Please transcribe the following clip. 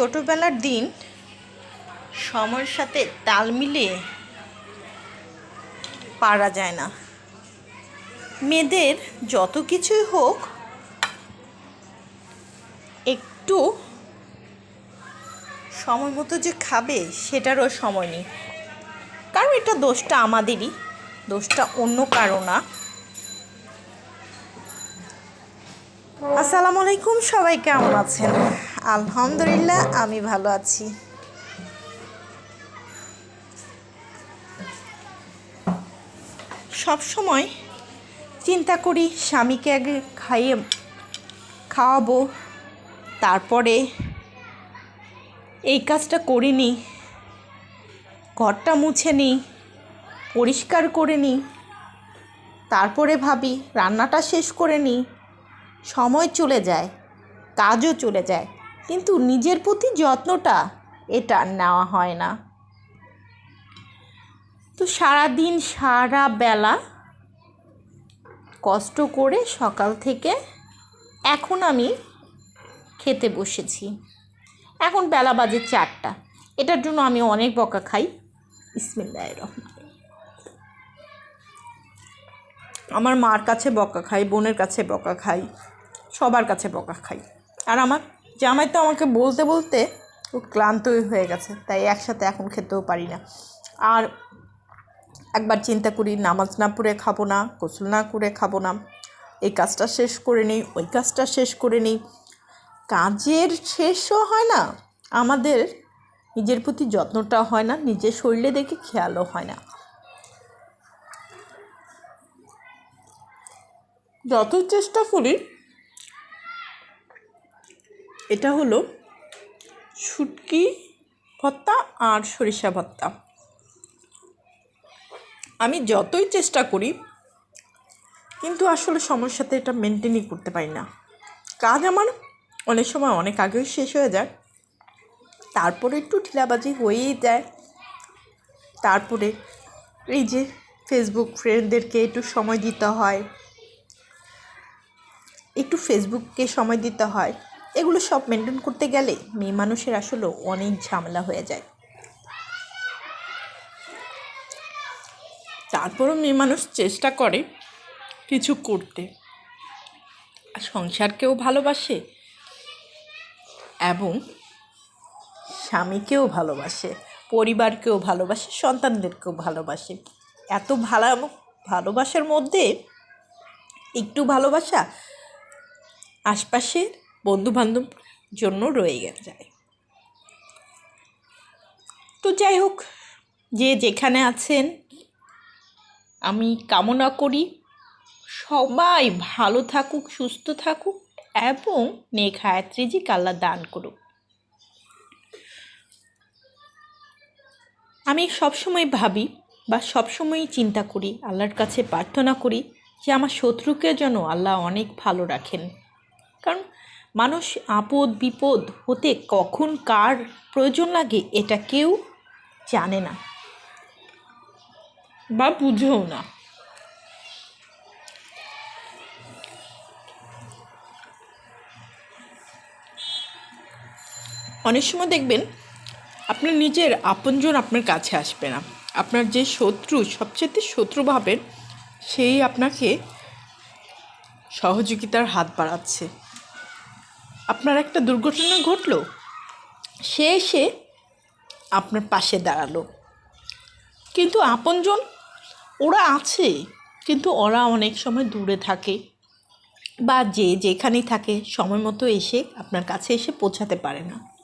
ছোটোবেলার দিন সময়ের সাথে তাল মিলিয়ে পারা যায় না। মেয়েদের যত কিছুই হোক, একটু সময় মতো যে খাবে, সেটারও সময় নেই। কারণ এটা দোষটা আমাদেরই, দোষটা অন্য কারও না। আসসালামু আলাইকুম, সবাই কেমন আছেন? আলহামদুলিল্লাহ, আমি ভালো আছি। সব সময় চিন্তা করি, স্বামীকে আগে খাইয়ে খাওয়াবো, তারপরে এই কাজটা করে নিই, ঘরটা মুছে নিই, পরিষ্কার করে নিই, তারপরে ভাবি রান্নাটা শেষ করে নিই, সময় চলে যায়, কাজও চলে যায়। কিন্তু নিজের প্রতি যত্নটা এটা নেওয়া হয় না। তো সারাদিন, সারা বেলা কষ্ট করে সকাল থেকে এখন আমি খেতে বসেছি। এখন বেলা বাজে চারটা। এটার জন্য আমি অনেক বকা খাই। ইসমিল্লাহ আমার মার কাছে বকা খাই, বোনের কাছে বকা খাই, সবার কাছে বকা খাই। আর আমার জামাই তো আমাকে বলতে বলতে ও ক্লান্তই হয়ে গেছে, তাই একসাথে এখন খেতেও পারি না। আর একবার চিন্তা করি, নামাজ না পড়ে খাব না, গোসল না করে খাব না, এই কাজটা শেষ করে নিই, ওই কাজটা শেষ করে নিই। কাজের শেষও হয় না, আমাদের নিজের প্রতি যত্নটা হয় না, নিজের শরীরে দেখে খেয়ালও হয় না। যতই চেষ্টা করি এটা হলো শুটকি ভর্তা আর সরিষা ভর্তা আমি যতই চেষ্টা করি, কিন্তু আসলে সময়ের সাথে এটা মেনটেনই করতে পারি না। কাজ আমার অনেক সময় অনেক আগেই শেষ হয়ে যায়। তারপরে একটু ঢিলাবাজি হয়েই যায়। তারপরে এই যে ফেসবুক ফ্রেন্ডদেরকে একটু সময় দিতে হয়। একটু ফেসবুককে সময় দিতে হয়। এগুলো সব মেনটেন করতে গেলে মেয়ে মানুষের আসলে অনেক ঝামেলা হয়ে যায়। তারপরও মেয়ে মানুষ চেষ্টা করে কিছু করতে। আর সংসারকেও ভালোবাসে এবং স্বামীকেও ভালোবাসে, পরিবারকেও ভালোবাসে, সন্তানদেরকেও ভালোবাসে। এত ভালো, ভালোবাসার মধ্যে একটু ভালোবাসা আশপাশের বন্ধুবান্ধব জন্য রয়ে গে- যায়। তো যাই হোক, যে যেখানে আছেন, আমি কামনা করি সবাই ভালো থাকুক, সুস্থ থাকুক এবং রিজিক আল্লাহ দান করুক। আমি সবসময় ভাবি বা সবসময় চিন্তা করি, আল্লাহর কাছে প্রার্থনা করি যে আমার শত্রুকে যেন আল্লাহ অনেক ভালো রাখেন। কারণ মানুষ আপদ বিপদ হতে কখন কার প্রয়োজন লাগে এটা কেউ জানে না। বা বুঝেও না। অনেক সময় দেখবেন আপনার নিজের আপনজন আপনার কাছে আসবে না। আপনার যে শত্রু সবচেয়ে শত্রু ভাবেন সেই আপনাকে সহযোগিতার হাত বাড়াচ্ছে। আপনার একটা দুর্ঘটনা ঘটলো। সে এসে আপনার পাশে দাঁড়াল। কিন্তু আপনজন, ওরা আছে, কিন্তু ওরা অনেক সময় দূরে থাকে বা যে যেখানেই থাকে, সময় মতো এসে আপনার কাছে এসে পৌঁছাতে পারে না।